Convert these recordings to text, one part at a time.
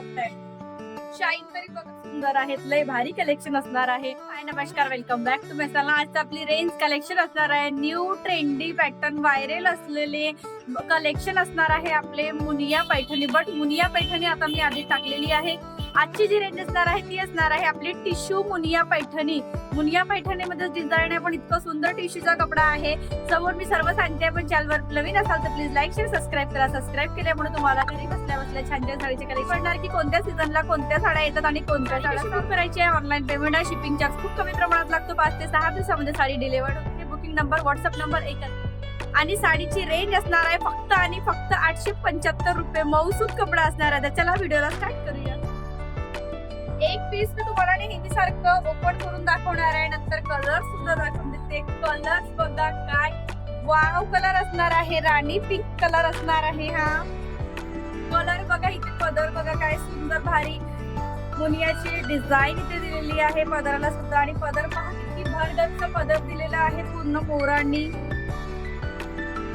Shine तरी बघा सुंदर आहेत लय भारी कलेक्शन असणार आहे हाय नमस्कार वेलकम बॅक टू मेसाला आज आपली रेंज कलेक्शन असणार आहे. न्यू ट्रेंडी पॅटर्न व्हायरल असलेले कलेक्शन असणार आहे आपले मुनिया पैठणी. बट मुनिया पैठणी आता मी आधी टाकलेली आहे. आजची जी रेंज असणार आहे ती असणार आहे आपली टिश्यू मुनिया पैठणी. मुनिया पैठणीमध्ये डिझाईन आहे पण इतकं सुंदर टिश्यूचा कपडा आहे. समोर मी सर्व सांगते पण चॅनलवर नवीन असाल तर प्लीज लाईक शेअर सबस्क्राईब करा. सबस्क्राईब केल्यामुळे तुम्हाला घरी बसल्या बसल्या छान छान साडीचे कलेक्शन पडणार की कोणत्या सीझनला कोणत्या साड्या येतात आणि कोणत्या साड्या बुक करायची आहे. ऑनलाईन पेमेंट आहे. शिपिंग चार्ज खूप कमी प्रमाणात लागतो. पाच ते सहा दिवसामध्ये साडी डिलिव्हर्ड होते. बुकिंग नंबर व्हॉट्सअप नंबर एकच आणि साडीची रेंज असणार आहे फक्त आणि फक्त आठशे पंच्याहत्तर रुपये. मौसूद कपडा असणार आहे. तर चला व्हिडिओला स्टार्ट करूया. एक पीस मी तुम्हाला नेहमी सारखं ओपन करून दाखवणार आहे. नंतर कलर सुद्धा दाखवून देते. कलर बघा काय. वाव कलर असणार आहे. राणी पिंक कलर असणार आहे हा. कलर बघा इथे पदर बघा काय सुंदर भारी. मुनियाची डिझाईन इथे दिलेली आहे पदराला सुद्धा. आणि पदर पहा किती भरगच्च पदर दिलेला आहे पूर्ण पोरांनी.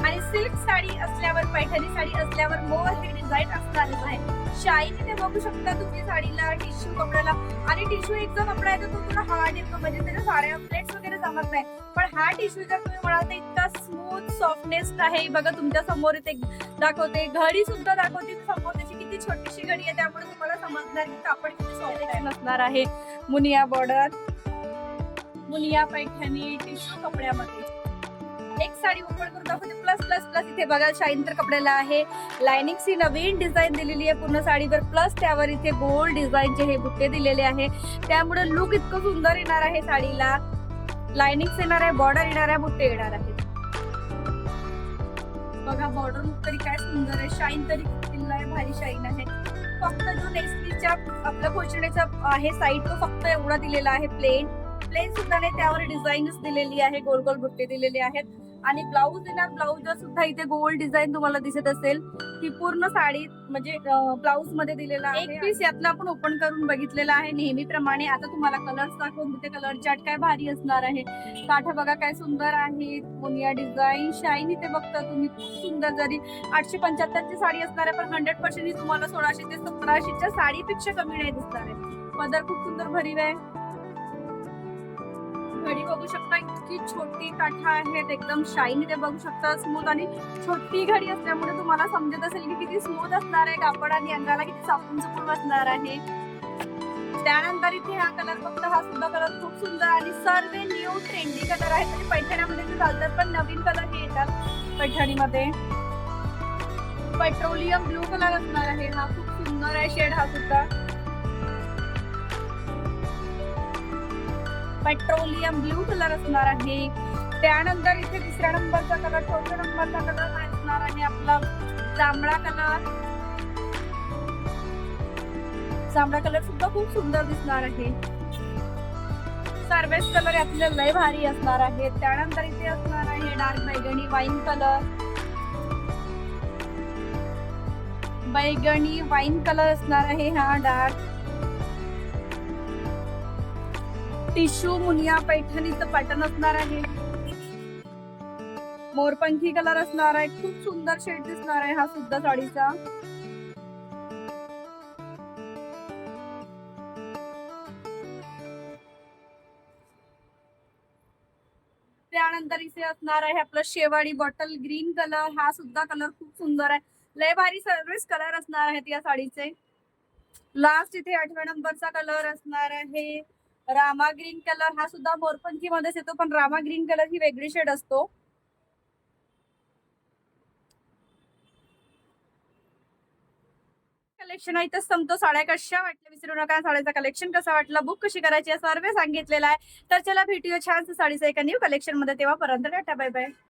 आणि सिल्क साडी असल्यावर पैठणी साडी असल्यावर मोर हे डिझाईन असणारच आहे. शाईन इथे बघू शकता तुम्ही साडीला टिश्यू कपड्याला. आणि टिश्यू एक जो कपडा येतो तो तुला हार्ड येतो म्हणजे त्याच्या साड्या प्लेट्स वगैरे जमत नाही. पण हा टिश्यू जर तुम्ही म्हणाल तर इतका स्मूथ सॉफ्टनेस आहे. बघा तुमच्यासमोर इथे दाखवते. घडी सुद्धा दाखवते समोर. त्याची किती छोटीशी घडी आहे त्यामुळे तुम्हाला समजणार की कापड किती सॉफ्ट नसणार आहे. मुनिया बॉर्डर मुनिया पैठणी टिश्यू कपड्यामध्ये. एक साडी ओपन करून दाखवते. प्लस प्लस प्लस इथे बघा शाईन तर कपड्याला आहे. लायनिंग ही नवीन डिझाईन दिलेली आहे पूर्ण साडीवर. प्लस त्यावर इथे गोल्ड डिझाईनचे हे बुट्टे दिलेले आहे. त्यामुळे लुक इतकं सुंदर येणार आहे साडीला. लाइनिंग येणार आहे बॉर्डर येणार आहे बुट्टे येणार आहे बघा बॉर्डर लुक तरी काय सुंदर आहे. शाईन तरी किल्ला आहे भारी शाईन आहे. फक्त जो नेक्स्टच्या आपल्या पोचण्याचा आहे साईड तो फक्त एवढा दिलेला आहे प्लेन प्लेन सुद्धा नाही त्यावर डिझाईनच दिलेली आहे गोल गोल बुट्टे दिलेले आहेत. आणि ब्लाऊज येणार ब्लाऊज सुद्धा इथे गोल डिझाईन तुम्हाला दिसत असेल. ही पूर्ण साडी म्हणजे ब्लाऊजमध्ये दिलेला आहे. एक पीस यातला आपण ओपन करून बघितलेला आहे नेहमीप्रमाणे. आता तुम्हाला कलर्स दाखवून तिथे कलर चार्ट काय भारी असणार आहे. काठा बघा काय सुंदर आहे मुनिया डिझाईन शाईन इथे बघता तुम्ही. खूप सुंदर जरी आठशे पंच्याहत्तरची साडी असणार आहे पण हंड्रेड पर्सेंट तुम्हाला सोळाशे ते सतराशेच्या साडीपेक्षा कमी नाही दिसणार आहे. पदर खूप सुंदर भरीव आहे. घडी बघू शकता इतकी छोटी काठा आहेत एकदम शाईन इथे बघू शकता स्मूथ आणि छोटी घडी असल्यामुळे तुम्हाला समजत असेल की किती स्मूथ असणार आहे कापड आणि अंगाला किती चापून चुपून बसणार आहे. त्यानंतर इथे हा कलर फक्त हा सुद्धा कलर खूप सुंदर आणि सर्व न्यू ट्रेंडी कलर आहेत. म्हणजे पैठण्यामध्ये जे चालतात पण नवीन कलर हे येतात पैठणीमध्ये. पेट्रोलियम ब्लू कलर असणार आहे. हा खूप सुंदर आहे शेड हा सुद्धा. पेट्रोलियम ब्ल्यू कलर असणार आहे. त्यानंतर इथे तिसऱ्या नंबरचा कलर चौथ्या नंबरचा कलर असणार आहे आपला जांभळा कलर जांभळा कलर सुद्धा खूप सुंदर दिसणार आहे. सर्वेस कलर यातले लय भारी असणार आहे. त्यानंतर इथे असणार आहे डार्क बैगणी वाईन कलर बैगणी वाईन कलर असणार आहे हा डार्क टिश्यू मुनिया पैठणीचं पॅटर्न असणार आहे. मोरपंखी कलर असणार आहे. खूप सुंदर शेड दिसणार आहे हा सुद्धा साडीचा. त्यानंतर इथे असणार आहे आपलं शेवाळी बॉटल ग्रीन कलर हा सुद्धा कलर खूप सुंदर आहे. लय भारी सर्विस कलर असणार आहेत या साडीचे. लास्ट इथे आठव्या नंबरचा कलर असणार आहे. रामा ग्रीन कलर हा सुद्धा मोरपंखी मध्येच येतो पण रामा ग्रीन कलर ही वेगळी शेड असतो. कलेक्शन आहे इथं संपतो. साड्या कशा वाटल्या विसरू नका. साड्याचा कलेक्शन कसा वाटला? बुक कशी करायची? सर्व सांगितलेला आहे. तर चला भेटूया छान साडीचा एका न्यू कलेक्शनमध्ये. तेव्हापर्यंत टाटा बाय बाय